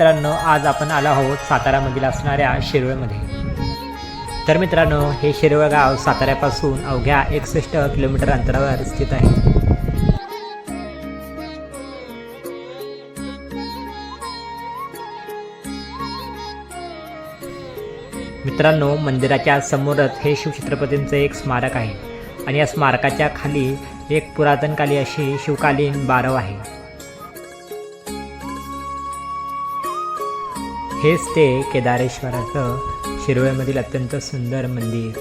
मित्रांनो आज आपण आलो आहोत साताऱ्यामधील असणाऱ्या शिरवळमध्ये तर मित्रांनो हे शिरवळ गाव साताऱ्यापासून अवघ्या एकसष्ट किलोमीटर अंतरावर स्थित आहे. मित्रांनो मंदिराच्या समोरच हे शिवछत्रपतींचं एक स्मारक आहे. आणि या स्मारकाच्या खाली एक पुरातनकाली अशी शिवकालीन बारव आहे. हेच ते केदारेश्वराचं शिरवळमधील अत्यंत सुंदर मंदिर.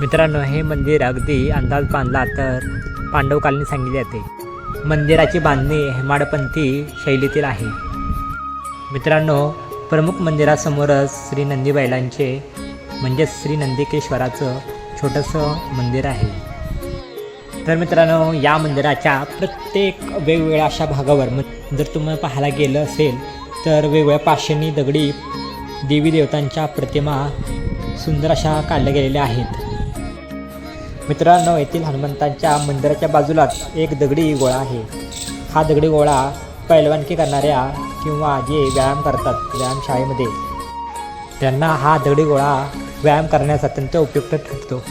मित्रांनो हे मंदिर अगदी अंदाज बांधला तर पांडवकालीन सांगितले जाते. मंदिराची बांधणी हेमाडपंथी शैलीतील आहे. मित्रांनो प्रमुख मंदिरासमोरच श्री नंदी बैलांचे म्हणजेच श्री नंदिकेश्वराचं छोटंसं मंदिर आहे. तर मित्रांनो या मंदिराच्या प्रत्येक वेगवेगळ्या अशा भागावर मग जर तुम्हाला पाहायला गेलं असेल तर वेगवेगळ्या पाषाणी दगडी देवी देवतांच्या प्रतिमा सुंदर अशा काढल्या गेलेल्या आहेत. मित्रांनो येथील हनुमंतांच्या मंदिराच्या बाजूलाच एक दगडी गोळा आहे. हा दगडी गोळा पैलवानकी करणाऱ्या किंवा जे व्यायाम करतात व्यायामशाळेमध्ये त्यांना हा दगडी गोळा व्यायाम करण्यास अत्यंत उपयुक्त ठरतो.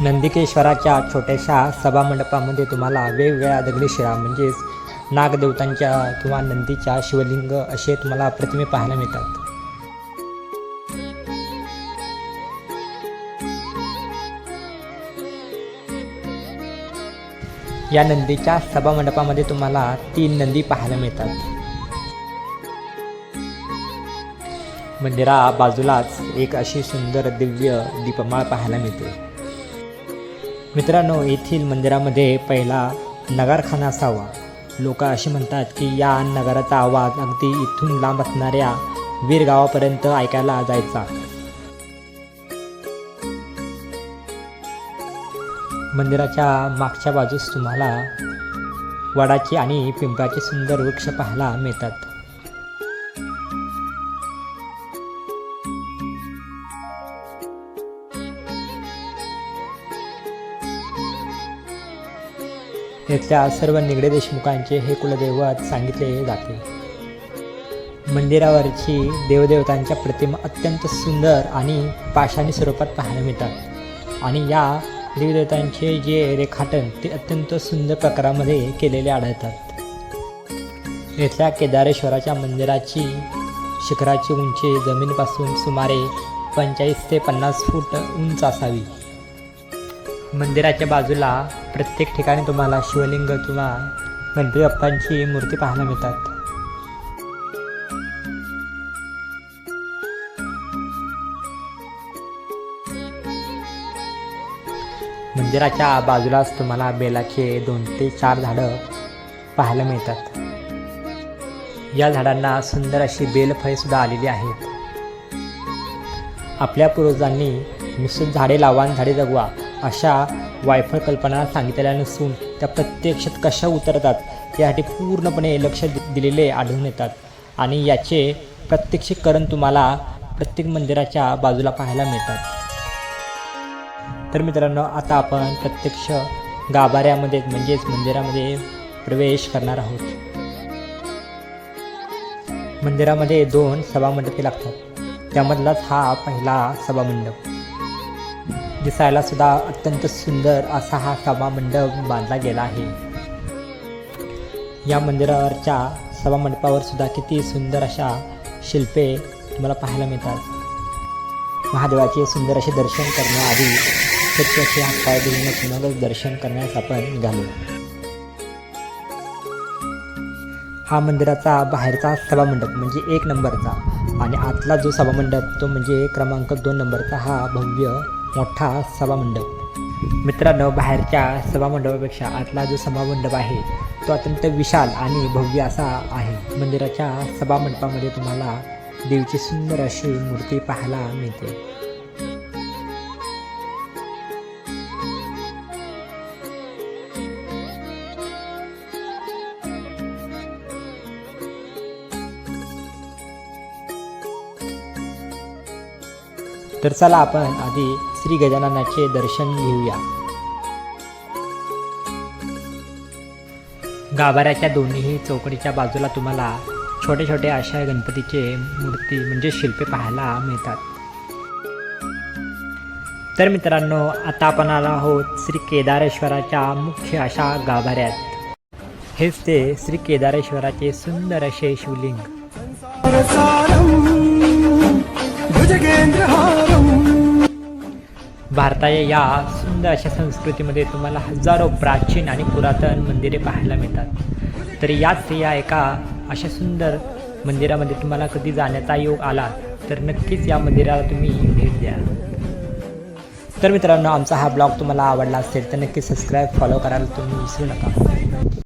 नंदिकेश्वराच्या छोट्याशा सभामंडपामध्ये तुम्हाला वेगवेगळ्या दगडी शिळा म्हणजेच नागदेवतांच्या किंवा नंदीच्या शिवलिंग असे तुम्हाला प्रतिमे पाहायला मिळतात. या नंदीच्या सभामंडपामध्ये तुम्हाला तीन नंदी पाहायला मिळतात. मंदिरा बाजूलाच एक अशी सुंदर दिव्य दीपमाळ पाहायला मिळते. मित्रांनो येथील मंदिरामध्ये पहिला नगारखाना असावा. लोक असे म्हणतात की या नगाराचा आवाज अगदी इथून लांब असणाऱ्या वीर गावापर्यंत ऐकायला जायचा. मंदिराच्या मागच्या बाजूस तुम्हाला वडाची आणि पिंपळाचे सुंदर वृक्ष पाहायला मिळतात. येथल्या सर्व निगडे देशमुखांचे हे कुलदैवत सांगितले जाते. मंदिरावरची देवदेवतांच्या प्रतिमा अत्यंत सुंदर आणि पाषाणी स्वरूपात पाहायला मिळतात. आणि या देवदेवतांचे जे रेखाटन ते अत्यंत सुंदर प्रकारामध्ये केलेले आढळतात. येथल्या केदारेश्वराच्या मंदिराची शिखराची उंची जमिनीपासून सुमारे पंचेचाळीस ते पन्नास फूट उंच असावी. मंदिराच्या बाजूला प्रत्येक ठिकाणी तुम्हाला शिवलिंग किंवा गणपती बाप्पांची मूर्ती पाहायला मिळतात. मंदिराच्या बाजूलाच तुम्हाला बेलाचे दोन ते चार झाडं पाहायला मिळतात. या झाडांना सुंदर अशी बेलफळे सुद्धा आलेली आहेत. आपल्या पूर्वजांनी निश्चित झाडे लावा आणि झाडे जगवा. अशा वायफळ कल्पना सांगितलेल्या नसून त्या प्रत्यक्षात कशा उतरतात यासाठी पूर्णपणे लक्ष दि- दिलेले आढळून येतात. आणि याचे प्रत्यक्षीकरण तुम्हाला प्रत्येक मंदिराच्या बाजूला पाहायला मिळतात. तर मित्रांनो आता आपण प्रत्यक्ष गाभाऱ्यामध्ये म्हणजेच मंदिरामध्ये प्रवेश करणार आहोत. मंदिरामध्ये दोन सभामंडपे लागतात. त्यामधलाच हा पहिला सभामंडप. दिसायला सुद्धा अत्यंत सुंदर असा हा सभामंडप बांधला गेला आहे. या मंदिरावरच्या सभामंडपावर सुद्धा किती सुंदर अशा शिल्पे तुम्हाला पाहायला मिळतात. महादेवाचे सुंदर असे दर्शन करण्याआधी स्वच्छ असे हातपाय धुवूनच मगच दर्शन करण्यास आपण निघालो हा मंदिराचा बाहेरचा सभामंडप म्हणजे एक नंबरचा आणि आतला जो सभामंडप तो म्हणजे क्रमांक दोन नंबरचा हा भव्य मोठा सभामंडप. मित्रांनो बाहेरच्या सभामंडपापेक्षा आतला जो सभामंडप आहे तो अत्यंत विशाल आणि भव्य असा आहे. मंदिराच्या सभामंडपामध्ये तुम्हाला देवीची सुंदर अशी मूर्ती पाहायला मिळते. तर चला आपण आधी श्री गजाननाचे दर्शन घेऊया. गाभाऱ्याच्या दोन्हीही चौकडीच्या बाजूला तुम्हाला छोटे छोटे अशा गणपतीचे मूर्ती म्हणजे शिल्पे पाहायला मिळतात. तर मित्रांनो आता आपण आलो आहोत श्री केदारेश्वराच्या मुख्य अशा गाभाऱ्यात. हेच ते श्री केदारेश्वराचे सुंदर असे शिवलिंग. भारताच्या या सुंदर अशा संस्कृतीमध्ये तुम्हाला हजारो प्राचीन आणि पुरातन मंदिरे पाहायला मिळतात. तर याच या एका अशा सुंदर मंदिरामध्ये तुम्हाला कधी जाण्याचा योग आला तर नक्कीच या मंदिराला तुम्ही भेट द्या तर मित्रांनो आमचा हा ब्लॉग तुम्हाला आवडला असेल तर नक्की सबस्क्राईब फॉलो करायला तुम्ही विसरू नका.